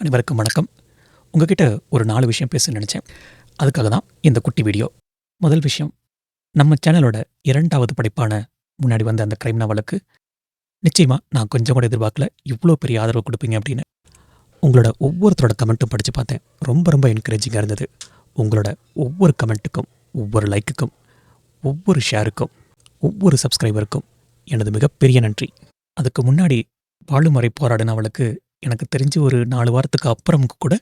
அனைவருக்கும் வணக்கம். உங்ககிட்ட ஒரு நாலு விஷயம் பேச நினச்சேன். அதுக்காக தான் இந்த குட்டி வீடியோ. முதல் விஷயம் நம்ம சேனலோட இரண்டாவது படைப்பான முன்னாடி வந்த அந்த கிரைம் நாவலுக்கு நிச்சயமாக நான் கொஞ்சம் கூட எதிர்பார்க்கல இவ்வளோ பெரிய ஆதரவு கொடுப்பீங்க அப்படின்னு. உங்களோட ஒவ்வொருத்தரோட கமெண்ட்டும் படித்து பார்த்தேன். ரொம்ப ரொம்ப என்கரேஜிங்காக இருந்தது. உங்களோட ஒவ்வொரு கமெண்ட்டுக்கும் ஒவ்வொரு லைக்குக்கும் ஒவ்வொரு ஷேருக்கும் ஒவ்வொரு சப்ஸ்கிரைபருக்கும் எனது மிகப்பெரிய நன்றி. அதுக்கு முன்னாடி வாழும் வரை போராடின அவளுக்கு எனக்கு தெரிஞ்சு ஒரு நாலு வாரத்துக்கு அப்புறம் கூட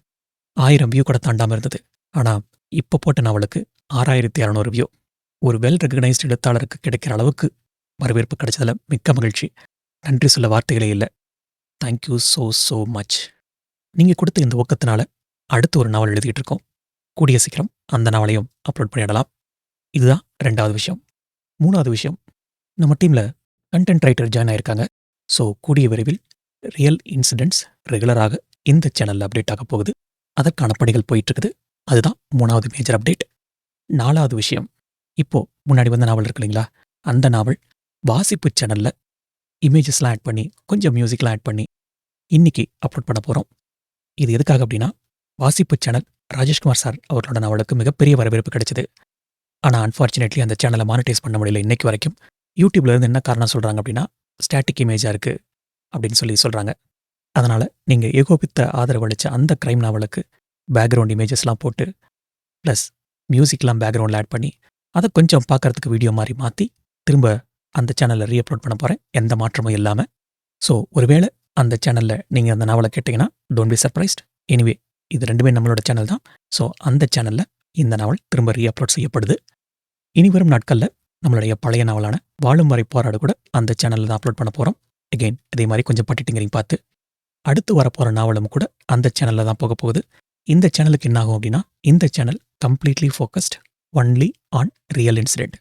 ஆயிரம் வியூ கூட தாண்டாமல் இருந்தது. ஆனால் இப்போ போட்ட நாவலுக்கு ஆறாயிரத்தி இரநூறு வியூ ஒரு வெல் ரெகனைஸ்டு எழுத்தாளருக்கு கிடைக்கிற அளவுக்கு வரவேற்பு கிடைச்சதில் மிக்க மகிழ்ச்சி. நன்றி சொல்ல வார்த்தைகளே இல்லை. தேங்க்யூ ஸோ ஸோ மச் நீங்கள் கொடுத்த இந்த ஊக்கத்தினால அடுத்து ஒரு நாவல் எழுதிட்டு இருக்கோம். கூடிய சீக்கிரம் அந்த நாவலையும் அப்லோட் பண்ணிடலாம். இதுதான் ரெண்டாவது விஷயம். மூணாவது விஷயம் நம்ம டீமில் கண்டென்ட் ரைட்டர் ஜாயின் ஆயிருக்காங்க. ஸோ கூடிய விரைவில் ரியல் இன்சிடென்ட்ஸ் ரெகுலராக இந்த சேனலில் அப்டேட் ஆக போகுது. அதற்கான பணிகள் போயிட்டு இருக்குது அதுதான் மூணாவது மேஜர் அப்டேட் நாலாவது விஷயம் இப்போ முன்னாடி வந்த நாவல் இருக்கு இல்லைங்களா? அந்த நாவல் வாசிப்பு சேனல்ல இமேஜஸ்லாம் ஆட் பண்ணி கொஞ்சம் மியூசிக்லாம் ஆட் பண்ணி இன்னைக்கு அப்லோட் பண்ண போகிறோம் இது எதுக்காக அப்படின்னா வாசிப்பு சேனல் ராஜேஷ்குமார் சார் அவர்களோட நாவலுக்கு மிகப்பெரிய வரவேற்பு கிடைச்சது. ஆனால் அன்ஃபார்ச்சுனேட்லி அந்த சேனலை மானிட்டைஸ் பண்ண முடியல இன்னைக்கு வரைக்கும். யூடியூப்ல இருந்து என்ன காரணம் சொல்கிறாங்க அப்படின்னா ஸ்டாட்டிக் இமேஜாக இருக்குது அப்படின்னு சொல்லி சொல்கிறாங்க அதனால் நீங்கள் ஏகோபித்த ஆதரவு அளித்த அந்த க்ரைம் நாவலுக்கு பேக்ரவுண்ட் இமேஜஸ்லாம் போட்டு ப்ளஸ் மியூசிக்லாம் பேக்ரவுண்டில் ஆட் பண்ணி அதை கொஞ்சம் பார்க்குறதுக்கு வீடியோ மாதிரி மாற்றி திரும்ப அந்த சேனலில் ரீஅப்லோட் பண்ண போகிறேன் எந்த மாற்றமும் இல்லாமல் ஸோ ஒருவேளை அந்த சேனலில் நீங்கள் அந்த நாவலை கேட்டிங்கன்னா டோன்ட் பி சர்ப்ரைஸ்ட் எனிவே இது ரெண்டுமே நம்மளோட சேனல் தான். ஸோ அந்த சேனலில் இந்த நாவல் திரும்ப ரீஅப்லோட் செய்யப்படுது. இனி வரும் நாட்களில் நம்மளுடைய பழைய நாவலான வாழும் வரை போராடு கூட அந்த சேனலில் தான் அப்லோட் பண்ண போகிறோம் அகெயின் இதே மாதிரி கொஞ்சம் பட்டுட்டுங்கிறீங்க பார்த்து அடுத்து வரப்போகிற நாவலும் கூட அந்த சேனலில் தான் போக போகுது. இந்த சேனலுக்கு என்ன ஆகும் அப்படின்னா இந்த channel completely focused only on real incident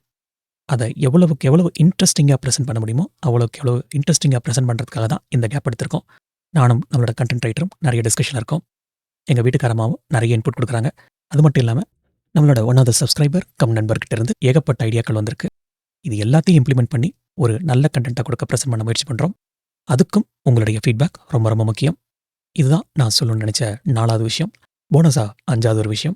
அதை எவ்வளவுக்கு எவ்வளவு இன்ட்ரெஸ்டிங்காக ப்ரெசென்ட் பண்ண முடியுமோ அவ்வளோக்கு எவ்வளோ இன்ட்ரெஸ்டிங்காக ப்ரெசென்ட் பண்ணுறதுக்காக தான் இந்த கேப் எடுத்திருக்கோம். நானும் நம்மளோட கண்டென்ட் ரைட்டரும் நிறைய டிஸ்கஷன் இருக்கோம். எங்கள் வீட்டுக்காரமாவும் நிறைய இன்புட் கொடுக்குறாங்க. அது மட்டும் இல்லாமல் நம்மளோட one of the subscriber cum நண்பர்கிட்ட இருந்து ஏகப்பட்ட ஐடியாக்கள் வந்திருக்கு. இது எல்லாத்தையும் இம்ப்ளிமெண்ட் பண்ணி ஒரு நல்ல கண்டென்ட்டாக கொடுக்க ப்ரெசென்ட் பண்ண முயற்சி பண்ணுறோம் அதுக்கும் உங்களுடைய ஃபீட்பேக் ரொம்ப ரொம்ப முக்கியம். இதுதான் நான் சொல்லணும்னு நினச்ச நாலாவது விஷயம். போனஸா அஞ்சாவது ஒரு விஷயம்.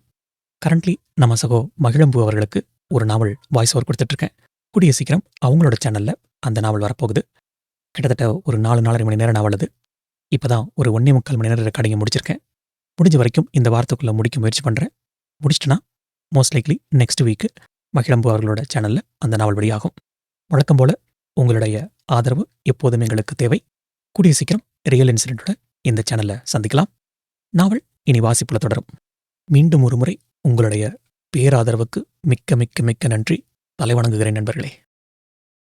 கரண்ட்லி நம்ம சகோ மகிழம்பு அவர்களுக்கு ஒரு நாவல் வாய்ஸ் ஓவர் கொடுத்துட்ருக்கேன். கூடிய சீக்கிரம் அவங்களோட சேனலில் அந்த நாவல் வரப்போகுது. கிட்டத்தட்ட ஒரு நாலு நாலரை மணி நேரம் நாவல் அது. இப்போ தான் ஒரு ஒன்றே முக்கால் மணி நேரம் ரெக்கார்டிங்கை முடிச்சிருக்கேன். முடிஞ்ச வரைக்கும் இந்த வாரத்துக்குள்ளே முடிக்க முயற்சி பண்ணுறேன் முடிச்சிட்டனா most likely next week Magizhampu அவர்களோட சேனலில் அந்த நாவல் வெளியாகும். வழக்கம் போல் உங்களுடைய ஆதரவு எப்போதும் எங்களுக்கு தேவை. கூடிய சீக்கிரம் ரியல் இன்சிடென்ட்டோட இந்த சேனலில் சந்திக்கலாம். நாவல் இனி வாசிப்புல தொடரும். மீண்டும் ஒரு முறை உங்களுடைய பேராதரவுக்கு மிக்க மிக்க மிக்க நன்றி. தலைவணங்குகிறேன் நண்பர்களே.